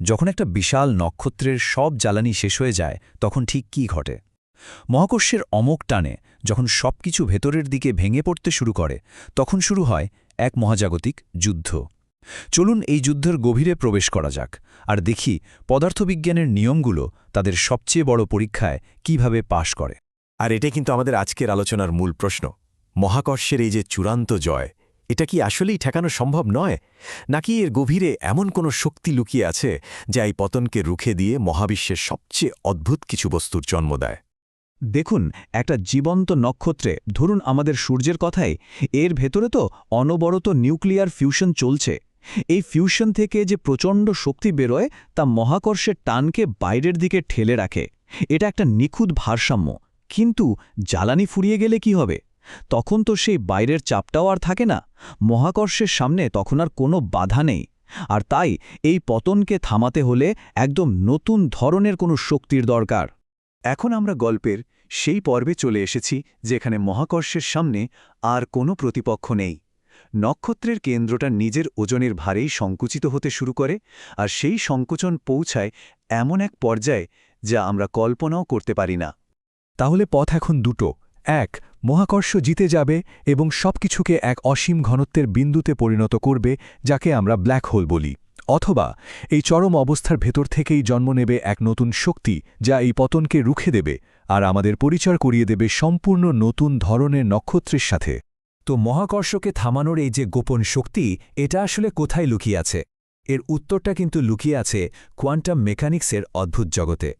যখন একটা বিশাল নক্ষত্রের সব জ্বালানি শেষ হয়ে যায়, তখন ঠিক কি ঘটে? মহাকর্ষের অমক টানে যখন সবকিছু ভেতরের দিকে ভেঙে পড়তে শুরু করে, তখন শুরু হয় এক মহাজাগতিক যুদ্ধ। চলুন এই যুদ্ধের গভীরে প্রবেশ করা যাক, আর দেখি পদার্থবিজ্ঞানের নিয়মগুলো তাদের সবচেয়ে বড় পরীক্ষায় কীভাবে পাশ করে। আর এটা কিন্তু আমাদের আজকের আলোচনার মূল প্রশ্ন। মহাকর্ষের এই যে চূড়ান্ত জয় এটা কি আসলেই ঠেকানো সম্ভব নয়? নাকি এর গভীরে এমন কোনো শক্তি লুকিয়ে আছে যা এই পতনকে রুখে দিয়ে মহাবিশ্বের সবচেয়ে অদ্ভুত কিছু বস্তুর জন্ম দেয়? দেখুন, একটা জীবন্ত নক্ষত্রে, ধরুন আমাদের সূর্যের কথাই, এর ভেতরে তো অনবরত নিউক্লিয়ার ফিউশন চলছে। এই ফিউশন থেকে যে প্রচণ্ড শক্তি বেরোয়, তা মহাকর্ষের টানকে বাইরের দিকে ঠেলে রাখে। এটা একটা নিখুঁত ভারসাম্য। কিন্তু জ্বালানি ফুরিয়ে গেলে কি হবে? তখন তো সেই বাইরের চাপটাও আর থাকে না। মহাকর্ষের সামনে তখন আর কোনো বাধা নেই। আর তাই এই পতনকে থামাতে হলে একদম নতুন ধরনের কোনো শক্তির দরকার। এখন আমরা গল্পের সেই পর্বে চলে এসেছি, যেখানে মহাকর্ষের সামনে আর কোনো প্রতিপক্ষ নেই। নক্ষত্রের কেন্দ্রটা নিজের ওজনের ভারেই সংকুচিত হতে শুরু করে, আর সেই সংকোচন পৌঁছায় এমন এক পর্যায়ে যা আমরা কল্পনাও করতে পারি না। তাহলে পথ এখন দুটো। এক, মহাকর্ষ জিতে যাবে এবং সবকিছুকে এক অসীম ঘনত্বের বিন্দুতে পরিণত করবে, যাকে আমরা ব্ল্যাক হোল বলি। অথবা, এই চরম অবস্থার ভেতর থেকেই জন্ম নেবে এক নতুন শক্তি, যা এই পতনকে রুখে দেবে আর আমাদের পরিচয় করিয়ে দেবে সম্পূর্ণ নতুন ধরনের নক্ষত্রের সাথে। তো মহাকর্ষকে থামানোর এই যে গোপন শক্তি, এটা আসলে কোথায় লুকিয়ে আছে? এর উত্তরটা কিন্তু লুকিয়ে আছে কোয়ান্টাম মেকানিক্সের অদ্ভুত জগতে।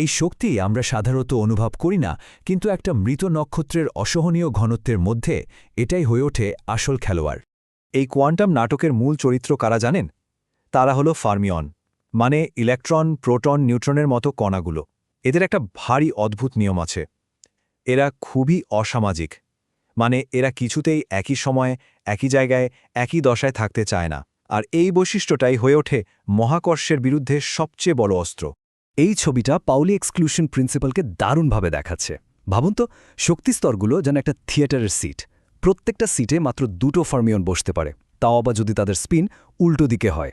এই শক্তি আমরা সাধারণত অনুভব করি না, কিন্তু একটা মৃত নক্ষত্রের অসহনীয় ঘনত্বের মধ্যে এটাই হয়ে ওঠে আসল খেলোয়াড়। এই কোয়ান্টাম নাটকের মূল চরিত্র কারা জানেন? তারা হলো ফার্মিয়ন মানে ইলেকট্রন, প্রোটন, নিউট্রনের মতো কণাগুলো। এদের একটা ভারী অদ্ভুত নিয়ম আছে। এরা খুবই অসামাজিক মানে এরা কিছুতেই একই সময়ে, একই জায়গায়, একই দশায় থাকতে চায় না। আর এই বৈশিষ্ট্যটাই হয়ে ওঠে মহাকর্ষের বিরুদ্ধে সবচেয়ে বড় অস্ত্র। এই ছবিটা পাউলি এক্সক্লুশন প্রিন্সিপালকে দারুণভাবে দেখাচ্ছে। ভাবুন তো, শক্তিস্তরগুলো যেন একটা থিয়েটারের সিট। প্রত্যেকটা সিটে মাত্র দুটো ফার্মিয়ন বসতে পারে। তাও আবার যদি তাদের স্পিন উল্টো দিকে হয়।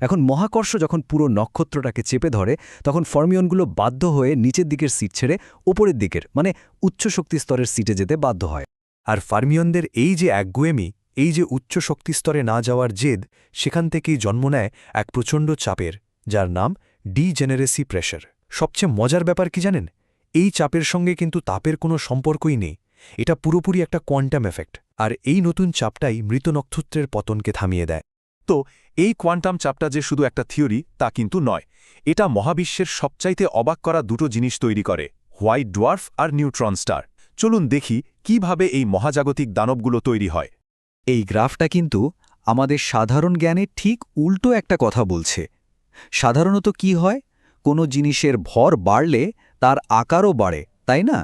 এখন মহাকর্ষ যখন পুরো নক্ষত্রটাকে চেপে ধরে, তখন ফর্মিয়নগুলো বাধ্য হয়ে নিচের দিকের সিট ছেড়ে ওপরের দিকের মানে উচ্চ শক্তি স্তরের সিটে যেতে বাধ্য হয়। আর ফার্মিয়নদের এই যে একগুয়েমি এই যে উচ্চ শক্তিস্তরে না যাওয়ার জেদ, সেখান থেকেই জন্ম নেয় এক প্রচণ্ড চাপের, যার নাম ডিজেনারেসি প্রেশার। সবচেয়ে মজার ব্যাপার কি জানেন? এই চাপের সঙ্গে কিন্তু তাপের কোনো সম্পর্কই নেই। এটা পুরোপুরি একটা কোয়ান্টাম এফেক্ট, আর এই নতুন চাপটাই মৃত নক্ষত্রের পতনকে থামিয়ে দেয়। তো, এই কোয়ান্টাম চাপটা যে শুধু একটা থিওরি, তা কিন্তু নয়। এটা মহাবিশ্বের সবচাইতে অবাক করা দুটো জিনিস তৈরি করে, হোয়াইট ডোয়ার্ফ আর নিউট্রন স্টার। চলুন দেখি কীভাবে এই মহাজাগতিক দানবগুলো তৈরি হয়। এই গ্রাফটা কিন্তু আমাদের সাধারণ জ্ঞানে ঠিক উল্টো একটা কথা বলছে। সাধারণত কি হয়? কোনো জিনিসের ভর বাড়লে তার আকারও বাড়ে, তাই না?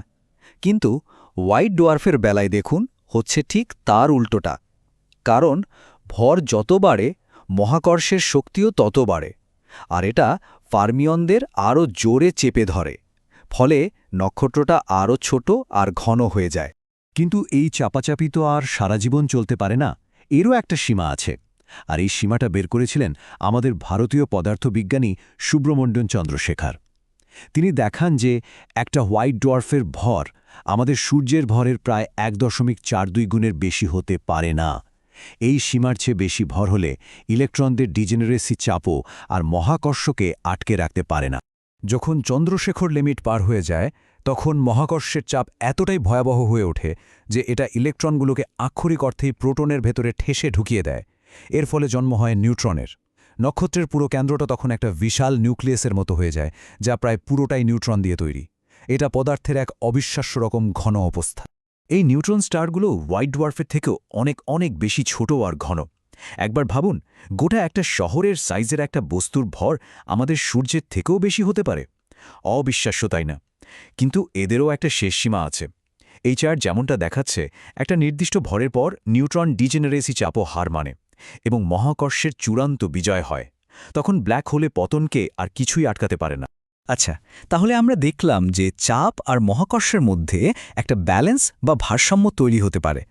কিন্তু হোয়াইট ডোয়ার্ফের বেলায় দেখুন, হচ্ছে ঠিক তার উল্টোটা। কারণ ভর যত বাড়ে, মহাকর্ষের শক্তিও তত বাড়ে। আর এটা ফার্মিয়নদের আরও জোরে চেপে ধরে। ফলে নক্ষত্রটা আরও ছোট আর ঘন হয়ে যায়। কিন্তু এই চাপাচাপি তো আর সারা জীবন চলতে পারে না। এরও একটা সীমা আছে। আর এই সীমাটা বের করেছিলেন আমাদের ভারতীয় পদার্থবিজ্ঞানী সুব্রমণ্যন চন্দ্রশেখর। তিনি দেখান যে একটা হোয়াইট ডোয়ার্ফের ভর আমাদের সূর্যের ভরের প্রায় এক দশমিক চার দুই গুণের বেশি হতে পারে না। এই সীমার চেয়ে বেশি ভর হলে ইলেকট্রনদের ডিজেনারেসি চাপও আর মহাকর্ষকে আটকে রাখতে পারে না। যখন চন্দ্রশেখর লিমিট পার হয়ে যায়, তখন মহাকর্ষের চাপ এতটাই ভয়াবহ হয়ে ওঠে যে এটা ইলেকট্রনগুলোকে আক্ষরিক অর্থেই প্রোটনের ভেতরে ঠেসে ঢুকিয়ে দেয়। এর ফলে জন্ম হয় নিউট্রনের। নক্ষত্রের পুরো কেন্দ্রটা তখন একটা বিশাল নিউক্লিয়াসের মতো হয়ে যায়, যা প্রায় পুরোটাই নিউট্রন দিয়ে তৈরি। এটা পদার্থের এক অবিশ্বাস্য রকম ঘন অবস্থা। এই নিউট্রন স্টারগুলো হোয়াইট ডোয়ার্ফের থেকেও অনেক অনেক বেশি ছোট আর ঘন। একবার ভাবুন, গোটা একটা শহরের সাইজের একটা বস্তুর ভর আমাদের সূর্যের থেকেও বেশি হতে পারে। অবিশ্বাস্য তাই না? কিন্তু এদেরও একটা শেষ সীমা আছে। এই চার যেমনটা দেখাচ্ছে, একটা নির্দিষ্ট ভরের পর নিউট্রন ডিজেনারেসি চাপও হার মানে। এবং মহাকর্ষের চূড়ান্ত বিজয় হয়। তখন ব্ল্যাক হোলে পতনকে আর কিছুই আটকাতে পারে না। আচ্ছা তাহলে আমরা দেখলাম যে চাপ আর মহাকর্ষের মধ্যে একটা ব্যালেন্স বা ভারসাম্য তৈরি হতে পারে।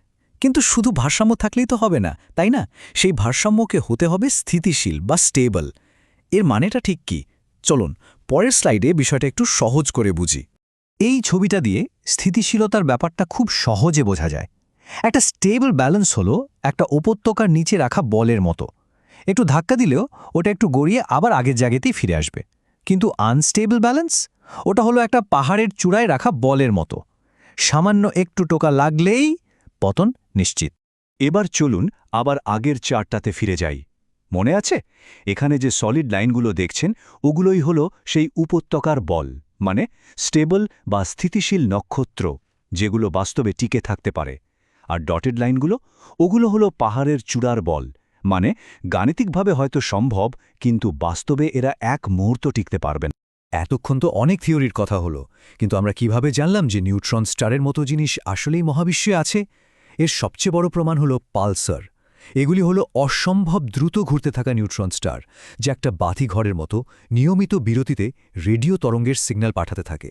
কিন্তু শুধু ভারসাম্য থাকলেই তো হবে না, তাই না? সেই ভারসাম্যকে হতে হবে স্থিতিশীল বা স্টেবল। এর মানেটা ঠিক কি? চলুন, পরের স্লাইডে বিষয়টা একটু সহজ করে বুঝি। এই ছবিটা দিয়ে স্থিতিশীলতার ব্যাপারটা খুব সহজে বোঝা যায়। একটা স্টেবল ব্যালেন্স হলো একটা উপত্যকার নিচে রাখা বলের মতো। একটু ধাক্কা দিলেও ওটা একটু গড়িয়ে আবার আগের জায়গাতেই ফিরে আসবে। কিন্তু আনস্টেবল ব্যালেন্স? ওটা হলো একটা পাহাড়ের চূড়ায় রাখা বলের মতো। সামান্য একটু টোকা লাগলেই পতন নিশ্চিত। এবার চলুন আবার আগের চারটাতে ফিরে যাই। মনে আছে? এখানে যে সলিড লাইনগুলো দেখছেন, ওগুলোই হলো সেই উপত্যকার বল মানে স্টেবল বা স্থিতিশীল নক্ষত্র, যেগুলো বাস্তবে টিকে থাকতে পারে। আর ডটেড লাইনগুলো ওগুলো হলো পাহাড়ের চূড়ার বল। মানে গাণিতিকভাবে হয়তো সম্ভব, কিন্তু বাস্তবে এরা এক মুহূর্ত টিকতে পারবেন এতক্ষণ তো অনেক থিওরির কথা হলো, কিন্তু আমরা কীভাবে জানলাম যে নিউট্রন স্টারের মতো জিনিস আসলেই মহাবিশ্বে আছে? এর সবচেয়ে বড় প্রমাণ হলো পালসার। এগুলি হলো অসম্ভব দ্রুত ঘুরতে থাকা নিউট্রন স্টার, যা একটা বাতিঘরের মতো নিয়মিত বিরতিতে রেডিও তরঙ্গের সিগন্যাল পাঠাতে থাকে।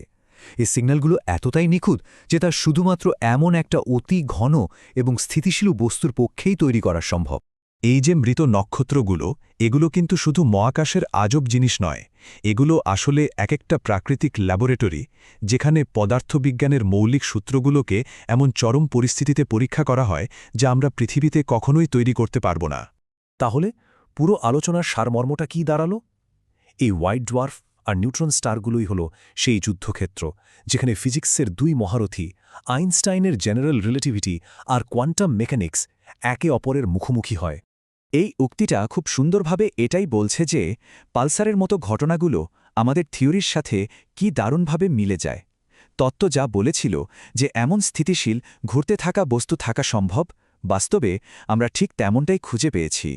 এই সিগন্যালগুলো এতটাই নিখুঁত যে তা শুধুমাত্র এমন একটা অতি ঘন এবং স্থিতিশীল বস্তুর পক্ষেই তৈরি করা সম্ভব। এই যে মৃত নক্ষত্রগুলো, এগুলো কিন্তু শুধু মহাকাশের আজব জিনিস নয়, এগুলো আসলে এক একটা প্রাকৃতিক ল্যাবরেটরি, যেখানে পদার্থবিজ্ঞানের মৌলিক সূত্রগুলোকে এমন চরম পরিস্থিতিতে পরীক্ষা করা হয় যা আমরা পৃথিবীতে কখনোই তৈরি করতে পারব না। তাহলে পুরো আলোচনার সারমর্মটা কি দাঁড়াল? এই হোয়াইট ডোয়ার্ফ আর নিউট্রন স্টারগুলোই হল সেই যুদ্ধক্ষেত্র, যেখানে ফিজিক্সের দুই মহারথী, আইনস্টাইনের জেনারেল রিলেটিভিটি আর কোয়ান্টাম মেকানিক্স একে অপরের মুখোমুখি হয়। এই উক্তিটা খুব সুন্দরভাবে এটাই বলছে যে পালসারের মতো ঘটনাগুলো আমাদের থিওরির সাথে কি দারুণভাবে মিলে যায়। তত্ত্ব যা বলেছিল যে এমন স্থিতিশীল ঘুরতে থাকা বস্তু থাকা সম্ভব, বাস্তবে আমরা ঠিক তেমনটাই খুঁজে পেয়েছি।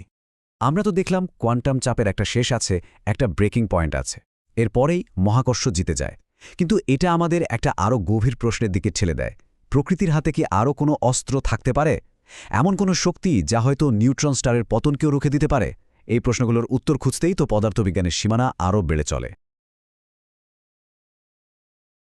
আমরা তো দেখলাম কোয়ান্টাম চাপের একটা শেষ আছে, একটা ব্রেকিং পয়েন্ট আছে। এরপরেই মহাকর্ষ জিতে যায়। কিন্তু এটা আমাদের একটা আরও গভীর প্রশ্নের দিকে ঠেলে দেয়। প্রকৃতির হাতে কি আরও কোনো অস্ত্র থাকতে পারে? এমন কোনো শক্তি যা হয়তো নিউট্রন স্টারের পতনকেও রুখে দিতে পারে? এই প্রশ্নগুলোর উত্তর খুঁজতেই তো পদার্থবিজ্ঞানের সীমানা আরও বেড়ে চলে।